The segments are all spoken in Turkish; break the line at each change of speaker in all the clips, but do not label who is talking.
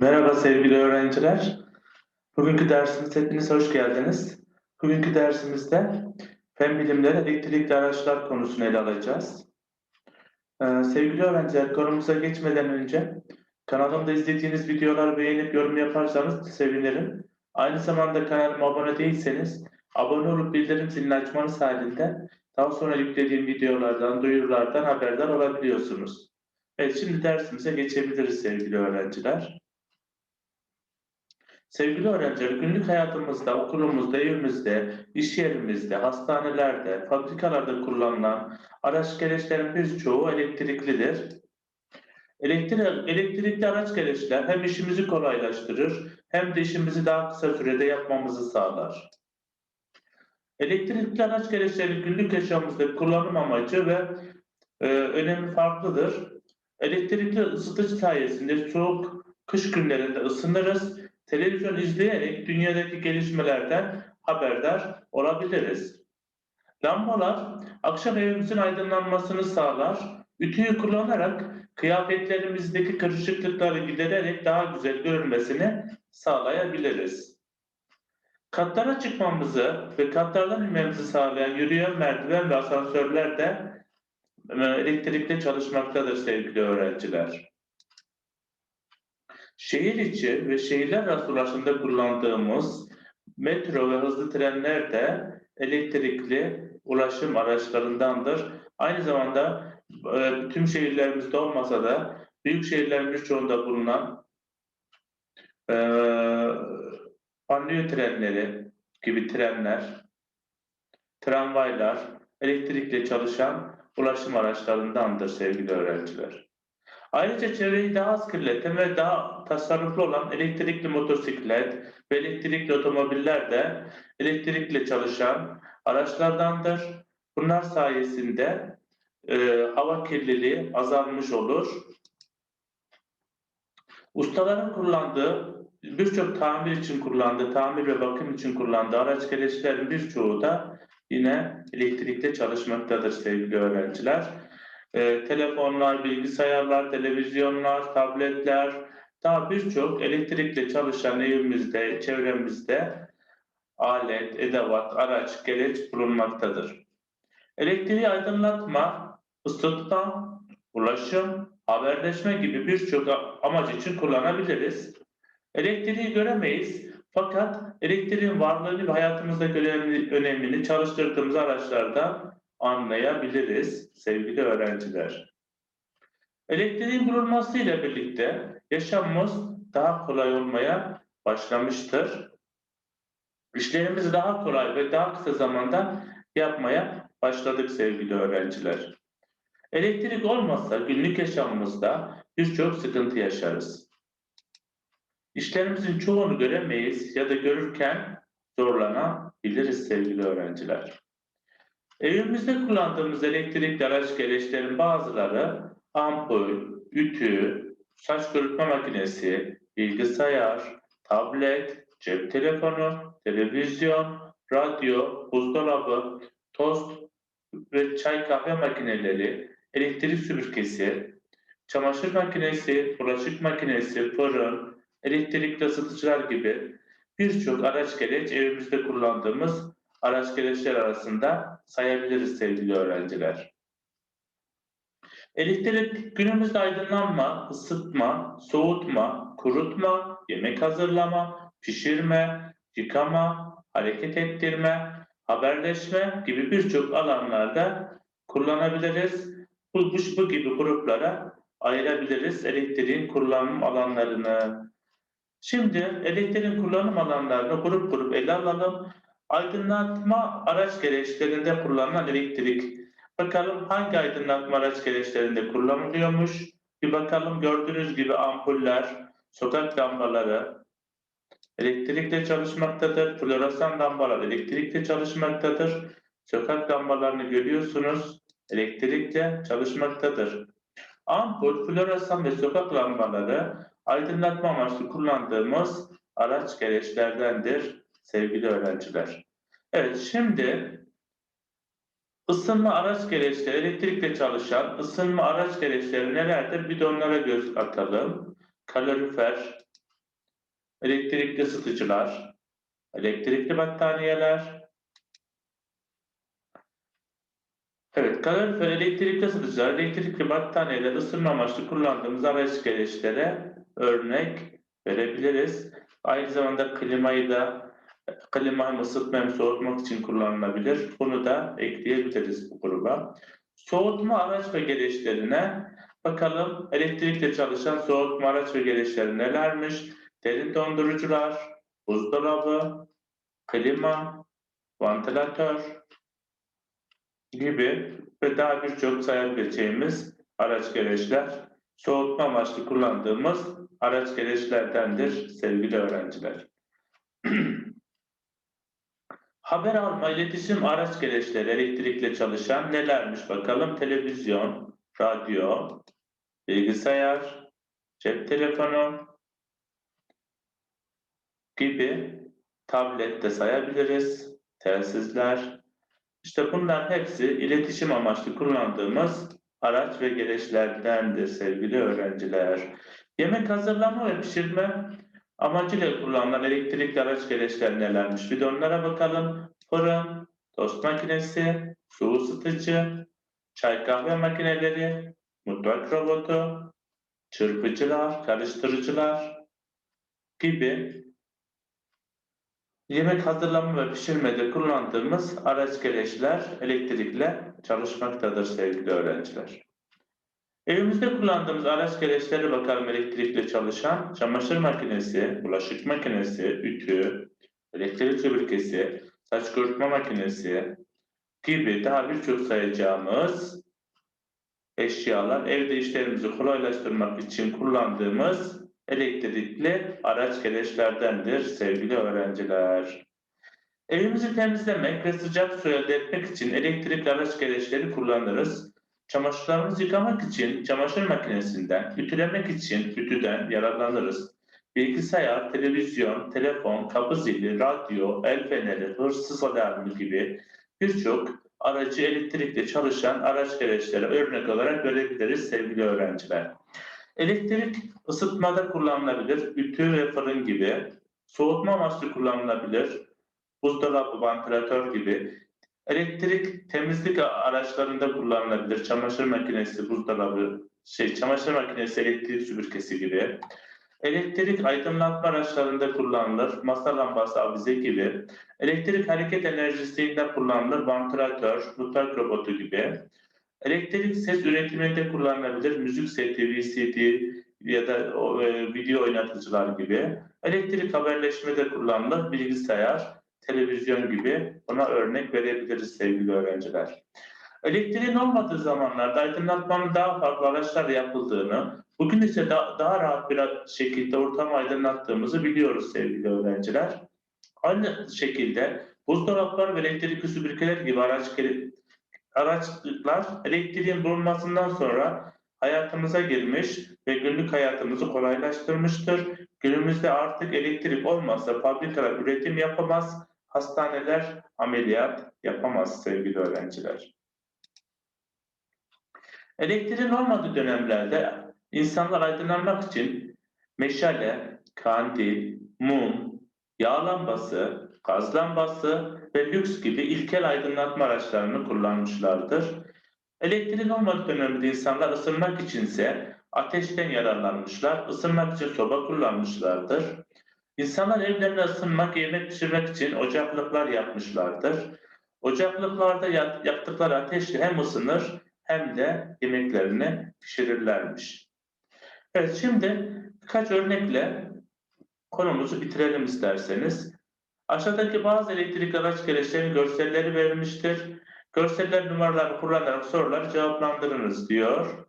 Merhaba sevgili öğrenciler. Bugünkü dersimize hepiniz hoş geldiniz. Bugünkü dersimizde fen bilimleri elektrikli araçlar konusunu ele alacağız. Ee, sevgili öğrenciler konumuza geçmeden önce kanalımda izlediğiniz videoları beğenip yorum yaparsanız sevinirim. Aynı zamanda kanalıma abone değilseniz abone olup bildirim zilini açmanız halinde daha sonra yüklediğim videolardan, duyurulardan haberdar olabiliyorsunuz. Evet şimdi dersimize geçebiliriz sevgili öğrenciler. Sevgili öğrenciler, günlük hayatımızda, okulumuzda, evimizde, iş yerimizde, hastanelerde, fabrikalarda kullanılan araç gereçlerin birçoğu elektriklidir. Elektri elektrikli araç gereçler hem işimizi kolaylaştırır hem de işimizi daha kısa sürede yapmamızı sağlar. Elektrikli araç gereçlerin günlük yaşamımızda kullanım amacı ve e, önemi farklıdır. Elektrikli ısıtıcı sayesinde soğuk kış günlerinde ısınırız televizyon izleyerek dünyadaki gelişmelerden haberdar olabiliriz. Lambalar akşam evimizin aydınlanmasını sağlar. Ütüyü kullanarak kıyafetlerimizdeki kırışıklıkları gidererek daha güzel görünmesini sağlayabiliriz. Katlara çıkmamızı ve katlardan inmemizi sağlayan yürüyen merdiven ve asansörler de e, elektrikle çalışmaktadır sevgili öğrenciler. Şehir içi ve şehirler arası ulaşımda kullandığımız metro ve hızlı trenler de elektrikli ulaşım araçlarındandır. Aynı zamanda e, tüm şehirlerimizde olmasa da büyük şehirlerin birçoğunda bulunan e, banliyö trenleri gibi trenler, tramvaylar elektrikle çalışan ulaşım araçlarındandır sevgili öğrenciler. Ayrıca çevreyi daha az kirleten ve daha tasarruflu olan elektrikli motosiklet ve elektrikli otomobiller de elektrikle çalışan araçlardandır. Bunlar sayesinde e, hava kirliliği azalmış olur. Ustaların kullandığı, birçok tamir için kullandığı, tamir ve bakım için kullandığı araç gereçlerin birçoğu da yine elektrikle çalışmaktadır sevgili öğrenciler e, telefonlar, bilgisayarlar, televizyonlar, tabletler, daha birçok elektrikle çalışan evimizde, çevremizde alet, edevat, araç, gereç bulunmaktadır. Elektriği aydınlatma, ısıtma, ulaşım, haberleşme gibi birçok amaç için kullanabiliriz. Elektriği göremeyiz fakat elektriğin varlığını ve hayatımızdaki önemini çalıştırdığımız araçlarda anlayabiliriz sevgili öğrenciler. Elektriğin bulunması ile birlikte yaşamımız daha kolay olmaya başlamıştır. İşlerimizi daha kolay ve daha kısa zamanda yapmaya başladık sevgili öğrenciler. Elektrik olmazsa günlük yaşamımızda birçok sıkıntı yaşarız. İşlerimizin çoğunu göremeyiz ya da görürken zorlanabiliriz sevgili öğrenciler. Evimizde kullandığımız elektrikli araç gereçlerin bazıları ampul, ütü, saç kurutma makinesi, bilgisayar, tablet, cep telefonu, televizyon, radyo, buzdolabı, tost ve çay kahve makineleri, elektrik süpürgesi, çamaşır makinesi, bulaşık makinesi, fırın, elektrikli ısıtıcılar gibi birçok araç gereç evimizde kullandığımız araç gereçler arasında sayabiliriz sevgili öğrenciler. Elektrik günümüzde aydınlanma, ısıtma, soğutma, kurutma, yemek hazırlama, pişirme, yıkama, hareket ettirme, haberleşme gibi birçok alanlarda kullanabiliriz. Bu, bu, bu gibi gruplara ayırabiliriz elektriğin kullanım alanlarını. Şimdi elektriğin kullanım alanlarını grup grup ele alalım Aydınlatma araç gereçlerinde kullanılan elektrik. Bakalım hangi aydınlatma araç gereçlerinde kullanılıyormuş. Bir bakalım gördüğünüz gibi ampuller, sokak lambaları elektrikle çalışmaktadır. Floresan lambalar elektrikle çalışmaktadır. Sokak lambalarını görüyorsunuz. Elektrikle çalışmaktadır. Ampul, floresan ve sokak lambaları aydınlatma amaçlı kullandığımız araç gereçlerdendir sevgili öğrenciler. Evet şimdi ısınma araç gereçleri, elektrikle çalışan ısınma araç gereçleri nelerdir? Bir de onlara göz atalım. Kalorifer, elektrikli ısıtıcılar, elektrikli battaniyeler, Evet, kalorifer elektrikli ısıtıcılar, elektrikli battaniyeler ısınma amaçlı kullandığımız araç gereçlere örnek verebiliriz. Aynı zamanda klimayı da ısıtma hem soğutmak için kullanılabilir. Bunu da ekleyebiliriz bu gruba. Soğutma araç ve gereçlerine bakalım elektrikle çalışan soğutma araç ve gereçleri nelermiş? Derin dondurucular, buzdolabı, klima, vantilatör gibi ve daha birçok sayabileceğimiz araç gereçler soğutma amaçlı kullandığımız araç gereçlerdendir sevgili öğrenciler. Haber alma, iletişim araç gereçleri elektrikle çalışan nelermiş bakalım? Televizyon, radyo, bilgisayar, cep telefonu gibi tablet de sayabiliriz. Telsizler. İşte bunların hepsi iletişim amaçlı kullandığımız araç ve gereçlerdendir sevgili öğrenciler. Yemek hazırlama ve pişirme amacıyla kullanılan elektrikli araç gereçler nelermiş? Bir de onlara bakalım. Fırın, tost makinesi, su ısıtıcı, çay kahve makineleri, mutfak robotu, çırpıcılar, karıştırıcılar gibi yemek hazırlama ve pişirmede kullandığımız araç gereçler elektrikle çalışmaktadır sevgili öğrenciler. Evimizde kullandığımız araç gereçleri bakalım elektrikle çalışan çamaşır makinesi, bulaşık makinesi, ütü, elektrik süpürgesi, saç kurutma makinesi gibi daha birçok sayacağımız eşyalar evde işlerimizi kolaylaştırmak için kullandığımız elektrikli araç gereçlerdendir sevgili öğrenciler. Evimizi temizlemek ve sıcak su elde etmek için elektrikli araç gereçleri kullanırız. Çamaşırlarımızı yıkamak için çamaşır makinesinden, ütülemek için ütüden yararlanırız. Bilgisayar, televizyon, telefon, kapı zili, radyo, el feneri, hırsız alarmı gibi birçok aracı elektrikle çalışan araç gereçleri örnek olarak verebiliriz sevgili öğrenciler. Elektrik ısıtmada kullanılabilir, ütü ve fırın gibi, soğutma amaçlı kullanılabilir, buzdolabı, vantilatör gibi, elektrik temizlik araçlarında kullanılabilir, çamaşır makinesi, buzdolabı, şey, çamaşır makinesi, elektrik süpürgesi gibi, elektrik aydınlatma araçlarında kullanılır, masa lambası, avize gibi, elektrik hareket enerjisiyle kullanılır, vantilatör, mutfak robotu gibi, Elektrik ses üretiminde kullanılabilir. Müzik seti, VCD ya da e, video oynatıcılar gibi. Elektrik haberleşmede kullanılır. Bilgisayar, televizyon gibi buna örnek verebiliriz sevgili öğrenciler. Elektriğin olmadığı zamanlarda aydınlatmanın daha farklı araçlarla yapıldığını, bugün ise da, daha rahat bir şekilde ortamı aydınlattığımızı biliyoruz sevgili öğrenciler. Aynı şekilde buzdolapları ve elektrikli süpürgeler gibi araç araçlar elektriğin bulunmasından sonra hayatımıza girmiş ve günlük hayatımızı kolaylaştırmıştır. Günümüzde artık elektrik olmazsa fabrikalar üretim yapamaz, hastaneler ameliyat yapamaz sevgili öğrenciler. Elektriğin olmadığı dönemlerde insanlar aydınlanmak için meşale, kandil, mum, yağ lambası, gaz lambası ve lüks gibi ilkel aydınlatma araçlarını kullanmışlardır. Elektriğin olmadığı dönemde insanlar ısınmak içinse ateşten yararlanmışlar, ısınmak için soba kullanmışlardır. İnsanlar evlerine ısınmak, yemek pişirmek için ocaklıklar yapmışlardır. Ocaklıklarda yaktıkları ateşle hem ısınır hem de yemeklerini pişirirlermiş. Evet şimdi birkaç örnekle konumuzu bitirelim isterseniz. Aşağıdaki bazı elektrik araç gereçlerinin görselleri verilmiştir. Görseller numaraları kullanarak soruları cevaplandırınız diyor.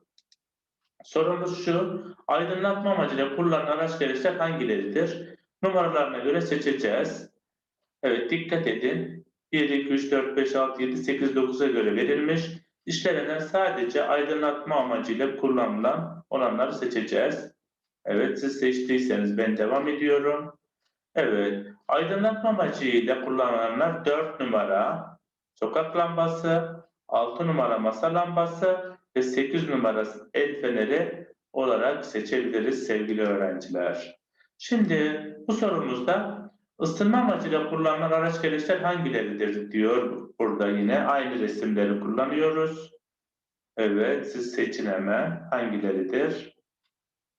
Sorumuz şu, aydınlatma amacıyla kullanılan araç gereçler hangileridir? Numaralarına göre seçeceğiz. Evet dikkat edin. 1, 2, 3, 4, 5, 6, 7, 8, 9'a göre verilmiş. İşlerinden sadece aydınlatma amacıyla kullanılan olanları seçeceğiz. Evet siz seçtiyseniz ben devam ediyorum. Evet aydınlatma amacıyla kullanılanlar 4 numara sokak lambası, 6 numara masa lambası ve 8 numara el feneri olarak seçebiliriz sevgili öğrenciler. Şimdi bu sorumuzda ısınma amacıyla kullanılan araç gereçler hangileridir diyor burada yine. Aynı resimleri kullanıyoruz. Evet siz seçin hemen hangileridir.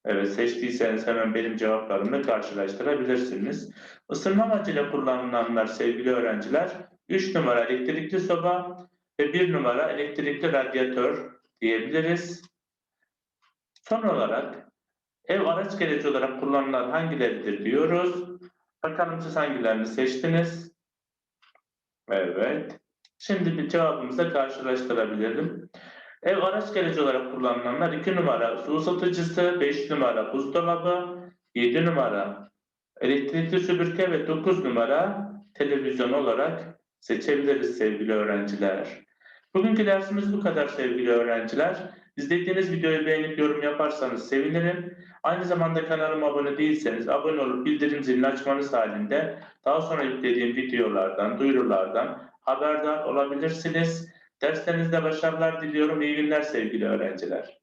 Evet seçtiyseniz hemen benim cevaplarımla karşılaştırabilirsiniz. Isınma amacıyla kullanılanlar sevgili öğrenciler 3 numara elektrikli soba ve 1 numara elektrikli radyatör diyebiliriz. Son olarak ev araç gereci olarak kullanılan hangileridir diyoruz. Bakalım siz hangilerini seçtiniz? Evet. Şimdi bir cevabımızı karşılaştırabilirim. Ev araç gereci olarak kullanılanlar 2 numara su ısıtıcısı, 5 numara buzdolabı, 7 numara elektrikli süpürge ve 9 numara televizyon olarak seçebiliriz sevgili öğrenciler. Bugünkü dersimiz bu kadar sevgili öğrenciler. İzlediğiniz videoyu beğenip yorum yaparsanız sevinirim. Aynı zamanda kanalıma abone değilseniz abone olup bildirim zilini açmanız halinde daha sonra yüklediğim videolardan, duyurulardan haberdar olabilirsiniz. Derslerinizde başarılar diliyorum. İyi günler sevgili öğrenciler.